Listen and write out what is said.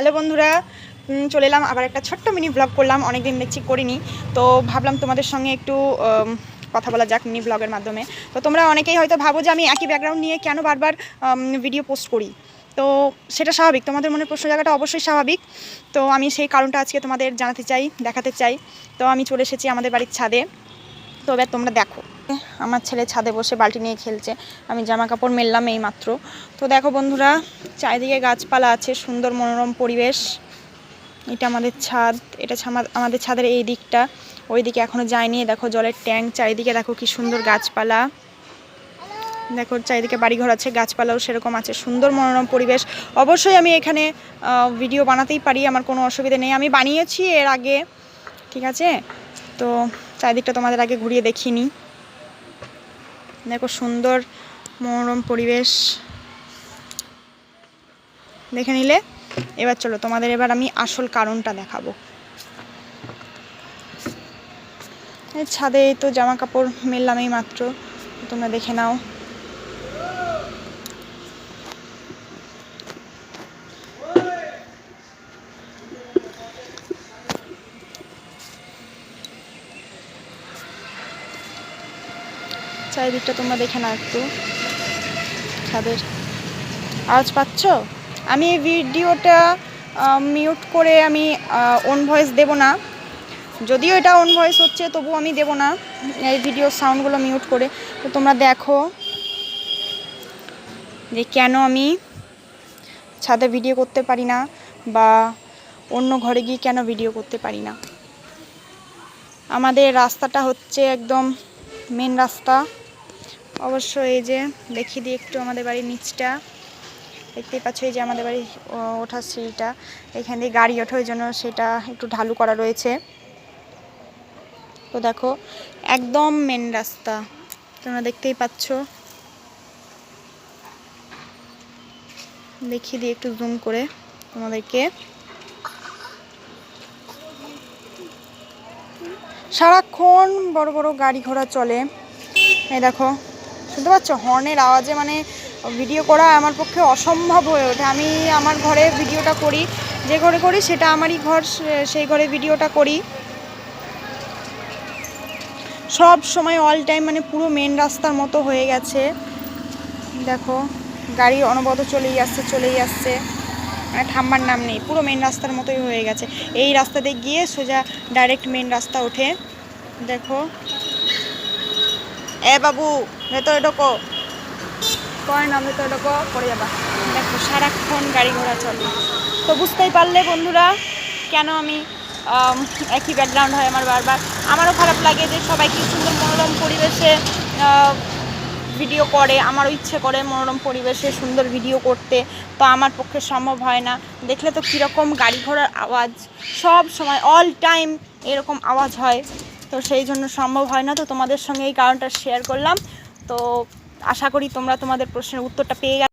Hello বন্ধুরা চলে এলাম আবার একটা ছোট্ট মিনি ব্লগ করলাম, অনেকদিন দেখছি করিনি। তো ভাবলাম তোমাদের সঙ্গে একটু কথা বলা যাক মিনি ব্লগের মাধ্যমে। তো তোমরা অনেকেই হয়তো ভাবো যে আমি একই ব্যাকগ্রাউন্ড নিয়ে কেন বারবার ভিডিও পোস্ট করি। তো সেটা স্বাভাবিক, তোমাদের মনে প্রশ্ন জায়গাটা অবশ্যই স্বাভাবিক। তো আমি সেই কারণটা আজকে তোমাদের জানাতে চাই, দেখাতে চাই। তো আমি চলে এসেছি আমাদের বাড়ির ছাদে। তো এবার তোমরা দেখো। আমার ছেলে ছাদে বসে বালতি নিয়ে খেলছে। আমি জামা কাপড় মেললাম এই মাত্র তো দেখো বন্ধুরা, চারিদিকে গাছপালা আছে, সুন্দর মনোরম পরিবেশ। এটা আমাদের ছাদ, এটা আমাদের ছাদের এই দিকটা। ওই দিকে এখনও যায়নি, দেখো জলের ট্যাঙ্ক, চারিদিকে দেখো কি সুন্দর গাছপালা। দেখো চারিদিকে বাড়িঘর আছে, গাছপালাও সেরকম আছে, সুন্দর মনোরম পরিবেশ। অবশ্যই আমি এখানে ভিডিও বানাতেই পারি, আমার কোনো অসুবিধা নেই। আমি বানিয়েছি এর আগে, ঠিক আছে? তো চারিদিকটা তোমাদের আগে ঘুরিয়ে দেখিনি। দেখো সুন্দর মনোরম পরিবেশ। দেখে নিলে? এবার চলো, তোমাদের এবার আমি আসল কারণটা দেখাবো। ছাদে তো জামা কাপড় মেললাম এই মাত্র, তোমরা দেখে নাও। চারিদিকটা তোমরা দেখে নাও একটু। ছাদের আওয়াজ পাচ্ছ? আমি ভিডিওটা মিউট করে আমি অন ভয়েস দেব না। যদিও এটা অন ভয়েস হচ্ছে তবু আমি দেব না এই ভিডিও সাউন্ডগুলো মিউট করে। তো তোমরা দেখো যে কেন আমি ছাদে ভিডিও করতে পারি না বা অন্য ঘরে গিয়ে কেন ভিডিও করতে পারি না। আমাদের রাস্তাটা হচ্ছে একদম মেন রাস্তা। অবশ্য এই যে দেখিয়ে দিই একটু আমাদের বাড়ির নিচটা। দেখতেই পাচ্ছ এই যে আমাদের বাড়ি ওঠার সিঁড়িটা। এখান দিয়ে গাড়ি ওঠে ওই জন্য সেটা একটু ঢালু করা রয়েছে। তো দেখো, একদম মেন রাস্তা। তোমরা দেখতেই পাচ্ছ। দেখিয়ে দিই একটু জুম করে তোমাদেরকে। সারাক্ষণ বড় বড় গাড়ি ঘোড়া চলে। এই দেখো শুনতে পাচ্ছ? হর্নের আওয়াজে মানে ভিডিও করা আমার পক্ষে অসম্ভব হয়ে ওঠে। আমি আমার ঘরে ভিডিওটা করি, যে ঘরে করি সেটা আমারই ঘর সেই ঘরে ভিডিওটা করি। সব সময় অল টাইম মানে পুরো মেন রাস্তার মতো হয়ে গেছে। দেখো, গাড়ি অনবরত চলেই আসছে চলেই আসছে। মানে থাম্বার নাম নেই, পুরো মেন রাস্তার মতোই হয়ে গেছে। এই রাস্তাতে গিয়ে সোজা ডাইরেক্ট মেন রাস্তা ওঠে। দেখো। এ বাবু ভেতরে কয় না ভেতরে পড়ে যাবা। দেখো, সারাক্ষণ গাড়ি ঘোড়া চলে। তো বুঝতেই পারলে বন্ধুরা কেন আমি একই ব্যাকগ্রাউন্ড হয় আমার বারবার। আমারও খারাপ লাগে যে সবাই কি সুন্দর মনোরম পরিবেশে ভিডিও করে। আমারও ইচ্ছে করে মনোরম পরিবেশে সুন্দর ভিডিও করতে। তো আমার পক্ষে সম্ভব হয় না। দেখলে তো কীরকম গাড়ি ঘোড়ার আওয়াজ। সব সময় অল টাইম এরকম আওয়াজ হয়। তো সেই জন্য সম্ভব হয় না। তো তোমাদের সঙ্গে এই কারণটা শেয়ার করলাম। তো আশা করি তোমরা তোমাদের প্রশ্নের উত্তরটা পেয়ে